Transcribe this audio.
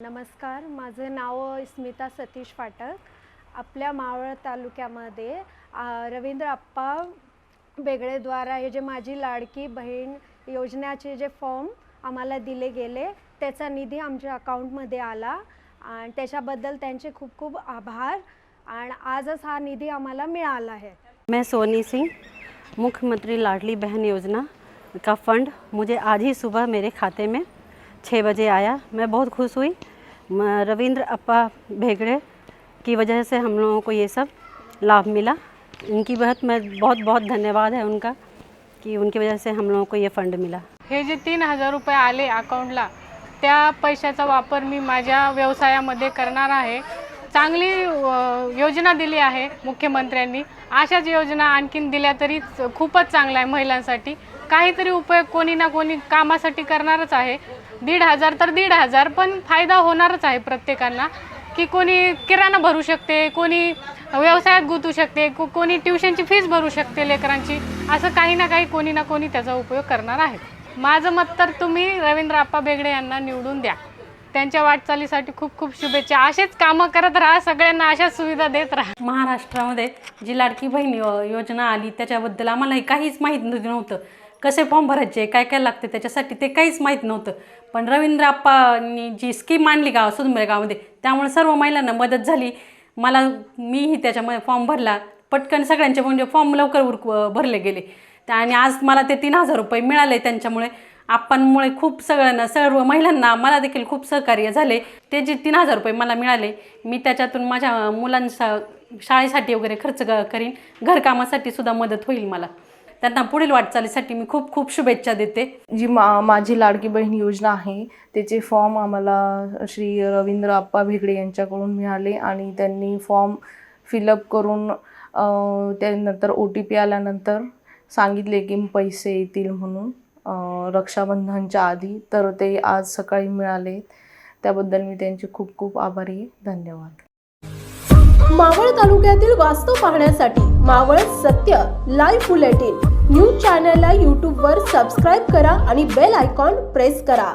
नमस्कार माझं नाव स्मिता सतीश फाटक. आपल्या मावळ तालुक्यामध्ये रवींद्र आप्पा बेगळेद्वारा हे जे माझी लाडकी बहीण योजनेचे जे फॉर्म आम्हाला दिले गेले त्याचा निधी आमच्या अकाउंटमध्ये आला आणि त्याच्याबद्दल त्यांचे खूप खूप आभार आणि आजच हा निधी आम्हाला मिळाला आहे. मैं सोनी सिंह मुख्यमंत्री लाडली बहन योजना का फंड मुझे आज ही सुबह मेरे खाते में छः बजे आया। मैं बहुत खुश हुई। रविंद्र अप्पा भेगड़े की वजह से हम लोगों को ये सब लाभ मिला। इनकी बहुत मैं बहुत बहुत धन्यवाद है उनका कि उनकी वजह से हम लोगों को ये फंड मिला। हे जे तीन हज़ार रुपये आले अकाउंटला त्या पैशाचा वापर मी माझ्या व्यवसायामध्ये करणार आहे. चांगली योजना दिली आहे मुख्यमंत्र्यांनी. अशाच योजना आणखीन दिल्या तरी खूपच चांगलं आहे महिलांसाठी. काहीतरी उपयोग कोणी ना कोणी कामासाठी करणारच आहे. दीड हजार तर दीड हजार पण फायदा होणारच आहे प्रत्येकांना. की कोणी किराणा भरू शकते कोणी व्यवसायात गुंतू शकते को कोणी ट्युशनची फीस भरू शकते लेकरांची. असं काही ना काही कोणी ना कोणी त्याचा उपयोग करणार आहे. माझं मत तर तुम्ही रवींद्र आप्पा बेगडे यांना निवडून द्या. त्यांच्या वाटचालीसाठी खूप खूप शुभेच्छा. असेच कामं करत राहा सगळ्यांना अशाच सुविधा देत राहा. महाराष्ट्रामध्ये जी लाडकी बहीण योजना आली त्याच्याबद्दल आम्हालाही काहीच माहीत नव्हतं. कसे फॉर्म भरायचे काय काय लागते त्याच्यासाठी ते काहीच माहीत नव्हतं. पण रवींद्र आप्पांनी जी स्कीम आणली गाव सुंदर गावामध्ये त्यामुळे सर्व महिलांना मदत झाली. मला मीही त्याच्यामध्ये फॉर्म भरला. पटकन सगळ्यांचे म्हणजे फॉर्म लवकर उरक भरले गेले. आणि आज मला ते तीन हजार रुपये मिळाले त्यांच्यामुळे. आप्पांमुळे खूप सगळ्यांना सर्व महिलांना मला देखील खूप सहकार्य झाले. ते जे तीन हजार रुपये मला मिळाले मी त्याच्यातून माझ्या मुलांचा शाळेसाठी वगैरे खर्च क- करीन. घरकामासाठी सुद्धा मदत होईल मला. त्यांना पुढील वाटचालीसाठी मी खूप खूप शुभेच्छा देते. जी मा माझी लाडकी बहीण योजना आहे त्याचे फॉर्म आम्हाला श्री रवींद्र आप्पा भेगडे यांच्याकडून मिळाले आणि त्यांनी फॉर्म फिलअप करून त्यानंतर ओ टी पी आल्यानंतर सांगितले की पैसे येतील म्हणून. रक्षाबंधनच्या आधी. तर ते आज सकाळी मिळाले. त्याबद्दल मी त्यांचे खूप खूप आभारी आहे. धन्यवाद. मावळ तालुक्यातील वास्तव पाहण्यासाठी मावळ सत्य लाईव्ह बुलेटिन न्यूज चॅनलला यूट्यूबवर सबस्क्राईब करा आणि बेल आयकॉन प्रेस करा.